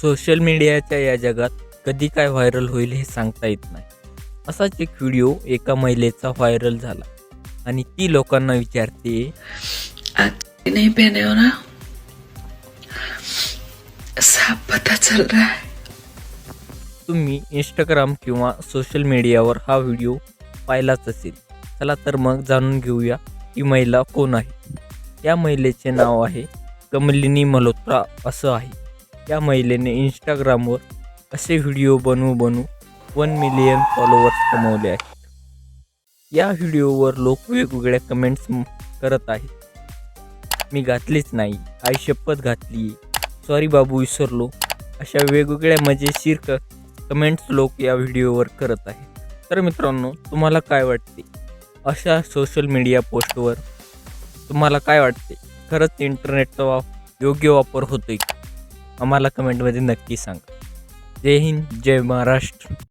Social मीडियाच्या या जगात कधी काय व्हायरल होईल हे सांगता येत नाही. असाच एक व्हिडिओ एका महिलेचा व्हायरल झाला आणि ती लोकांना विचारते आज नहीं पहने हो ना? साफ पता चल रहा है. तुम्ही इंस्टाग्राम किंवा सोशल मीडियावर हा व्हिडिओ पाहिलाच असेल. चला तर मग जाणून घेऊया ही महिला कोण आहे. या महिलेचे नाव आहे कमलिनी मल्होत्रा असं आहे. या महिलेने इंस्टाग्रामवर असे व्हिडिओ बनवू बनवू वन मिलियन फॉलोअर्स कमवले आहेत. या व्हिडिओवर लोक वेगवेगळ्या कमेंट्स करत आहेत. मी घातलीच नाही. आई शपथ घातली. सॉरी बाबू विसरलो. अशा वेगवेगळ्या मजेशीर क कमेंट्स लोक या व्हिडिओवर करत आहेत. तर मित्रांनो तुम्हाला काय वाटते? अशा सोशल मीडिया पोस्टवर तुम्हाला काय वाटते? खरंच इंटरनेटचा वा योग्य वापर होतोय का? आम्हाला कमेंटमध्ये नक्की सांगा. जय हिंद जय महाराष्ट्र.